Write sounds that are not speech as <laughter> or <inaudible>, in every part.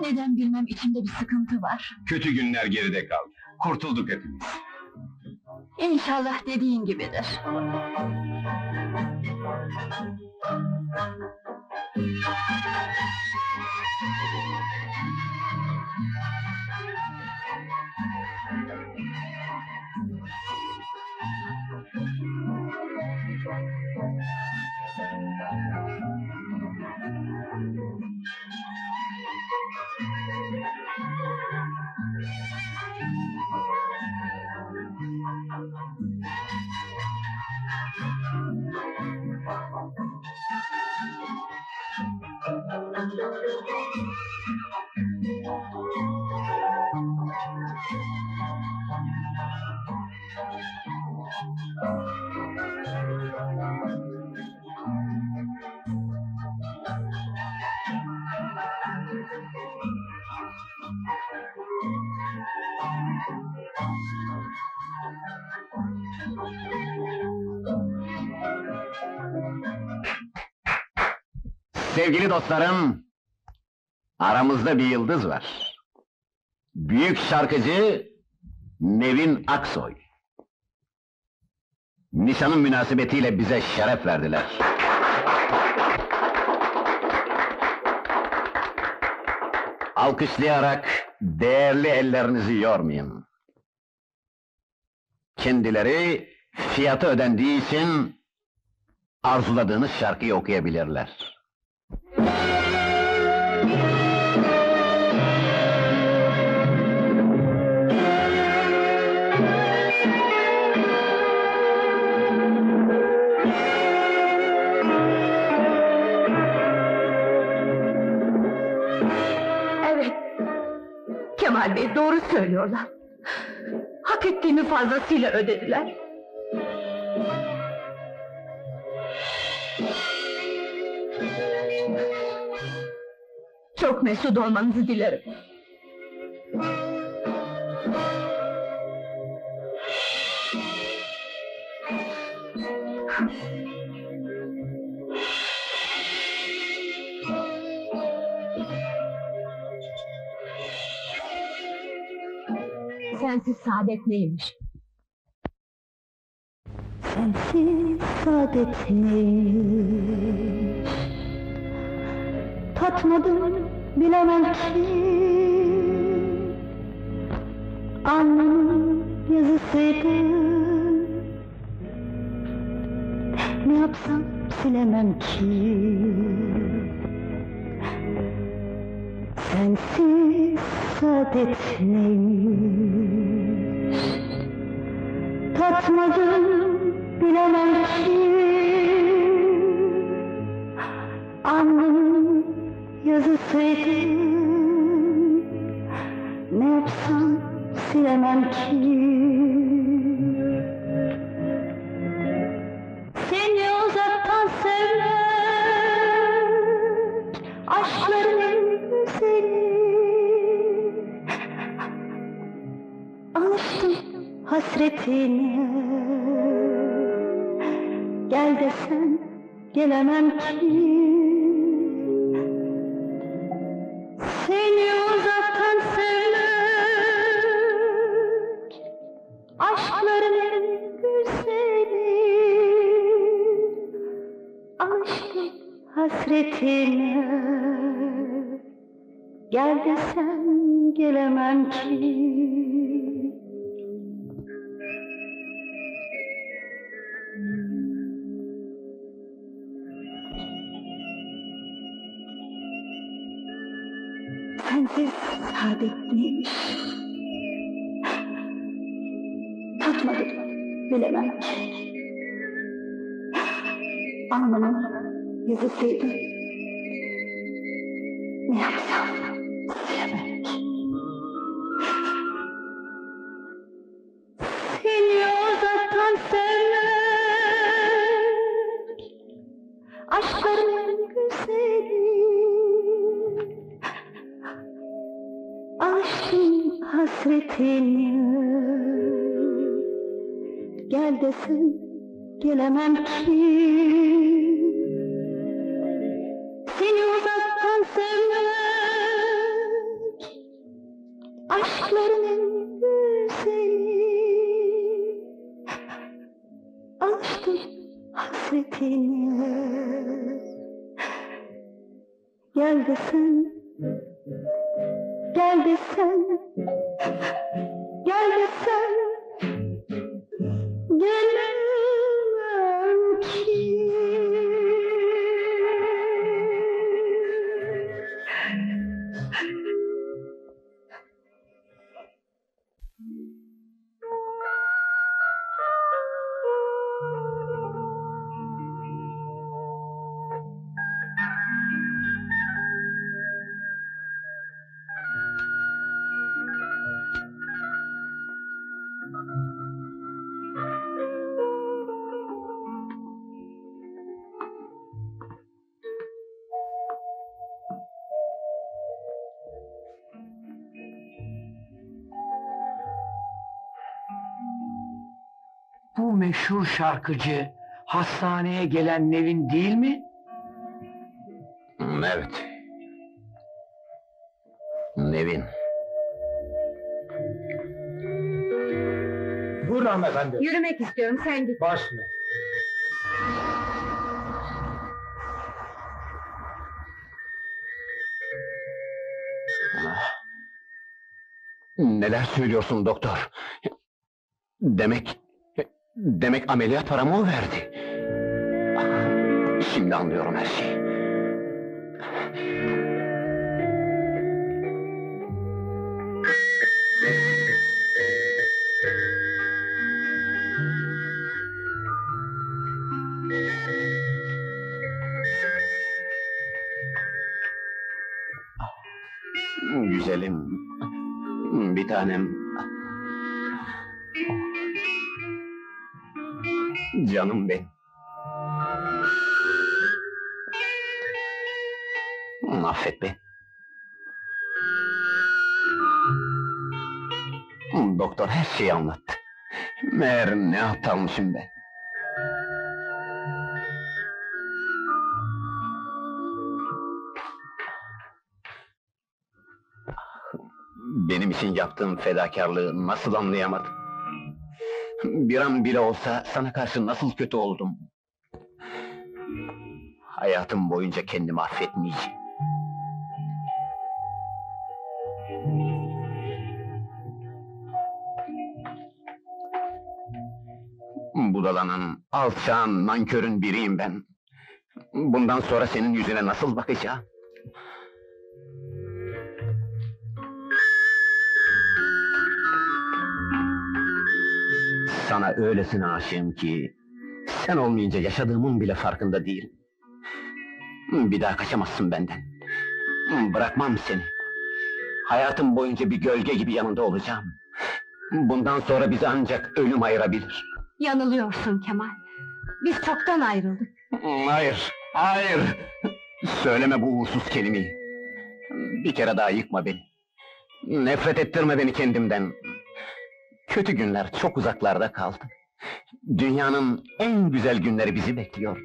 Neden bilmem içimde bir sıkıntı var. Kötü günler geride kaldı. Kurtulduk hepimiz. İnşallah dediğin gibidir. Sevgili dostlarım, aramızda bir yıldız var. Büyük şarkıcı Nevin Aksoy. Nişanın münasebetiyle bize şeref verdiler. Alkışlayarak değerli ellerinizi yormayın. Kendileri fiyatı ödendiği için arzuladığınız şarkıyı okuyabilirler. Kemal Bey doğru söylüyorlar. Hak ettiğimi fazlasıyla ödediler. Çok mesut olmanızı dilerim. Sensiz saadet neymiş? Sensiz saadet neymiş? Tatmadım bilemem ki. Alnımın yazısıydın Ne yapsam silemem ki. Sensiz saadet neymiş Tatmadım bilemem ki Alnımın yazısıydın Ne yapsam silemem ki hasretine Gel desen gelemem ki. Seni uzaktan sevmek Aşkların en güzeli. Alıştım hasretine Gel desen gelemem ki Sensiz saadet neymiş? Tatmadım, bilemem ki. Alnımın yazısıydı. tenim Gel desin gelemem ki. Seni uzaktan sevmek Aşkların en güzeli. Alıştır hasretini. Gel desen Gel desen Yeah. Meşhur şarkıcı hastaneye gelen Nevin değil mi? Evet. Nevin. Buyurun hanımefendi. Yürümek istiyorum sen git. Baş mı? Ah. Neler söylüyorsun doktor? Demek... Demek ameliyat paramı o verdi. Şimdi anlıyorum her şeyi. Canım benim. Affet beni. Doktor her şeyi anlattı. Meğer ne aptalmışım ben. Benim için yaptığın fedakarlığı nasıl anlayamadın? Bir an bile olsa sana karşı nasıl kötü oldum? Hayatım boyunca kendimi affetmeyeceğim. Budalanan, alçağın, nankörün biriyim ben. Bundan sonra senin yüzüne nasıl bakacağım? Sana öylesine aşığım ki... ...sen olmayınca yaşadığımın bile farkında değilim. Bir daha kaçamazsın benden. Bırakmam seni. Hayatım boyunca bir gölge gibi yanında olacağım. Bundan sonra bizi ancak ölüm ayırabilir. Yanılıyorsun Kemal. Biz çoktan ayrıldık. Hayır, hayır! Söyleme bu uğursuz kelimeyi. Bir kere daha yıkma beni. Nefret ettirme beni kendimden. Kötü günler çok uzaklarda kaldı. Dünyanın en güzel günleri bizi bekliyor.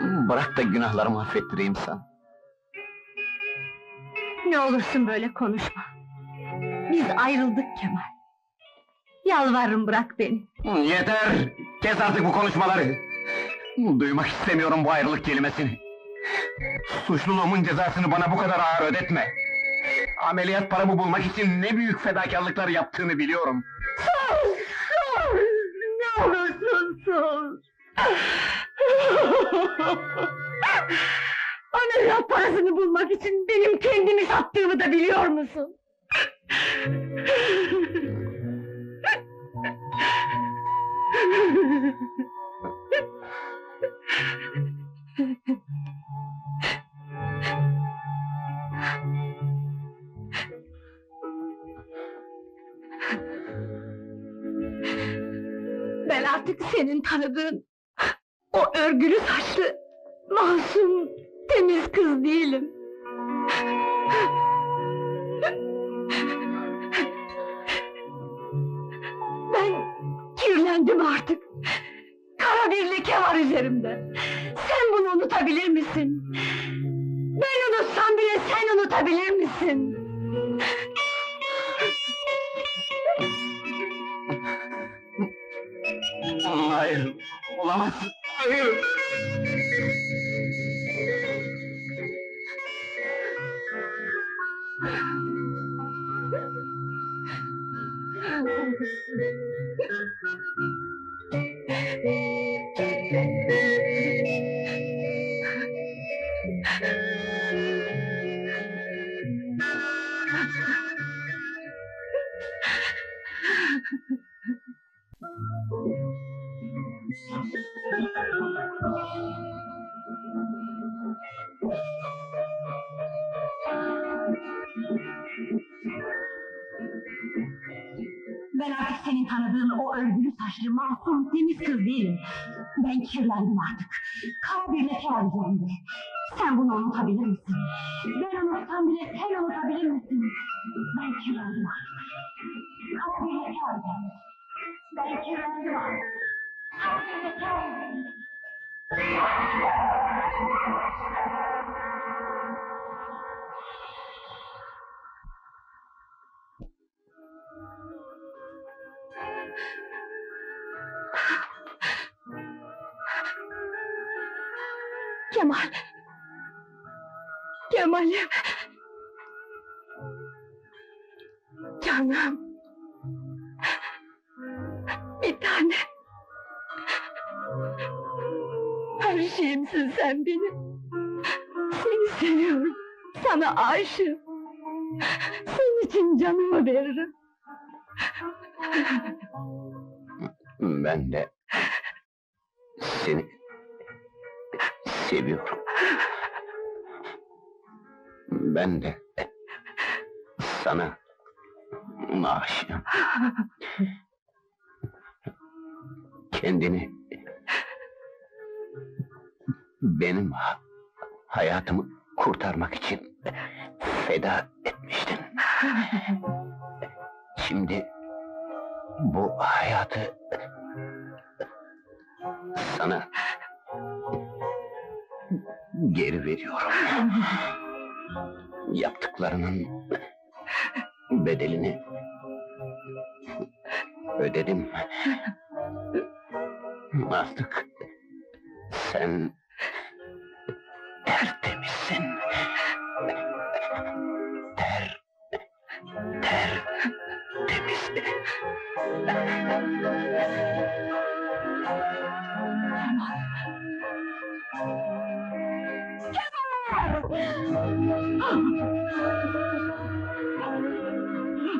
Bırak da günahlarımı affettireyim sana. Ne olursun böyle konuşma. Biz ayrıldık Kemal. Yalvarırım bırak beni. Yeter! Kes artık bu konuşmaları! Duymak istemiyorum bu ayrılık kelimesini. Suçluluğumun cezasını bana bu kadar ağır ödetme. Ameliyat paramı bulmak için ne büyük fedakarlıklar yaptığını biliyorum. Sus! Ameliyat parasını bulmak için benim kendimi sattığımı da biliyor musun? <laughs> artık senin tanıdığın o örgülü saçlı, masum, temiz kız değilim. Ben kirlendim artık. Kara bir leke var üzerimde. Sen bunu unutabilir misin? Ben unutsam bile sen unutabilir misin? Hayır, olamaz. Hayır. O örgülü saçlı, masum, temiz kız değilim. Ben kirlendim artık. Leke var üzerimde. Sen bunu unutabilir misin? Ben unutsam bile sen unutabilir misin? Ben kirlendim artık. Leke var üzerimde. Ben kirlendim artık. Kara bir leke Kemal. Kemal'im. Canım. Bir tane. Her şeyimsin sen benim. Seni seviyorum. Sana aşığım. Senin için canımı veririm. Ben de seni seviyorum. Ben de sana aşığım. Kendini benim ha- hayatımı kurtarmak için feda etmiştin. Şimdi bu hayatı sana geri veriyorum. Yaptıklarının bedelini ödedim. Artık sen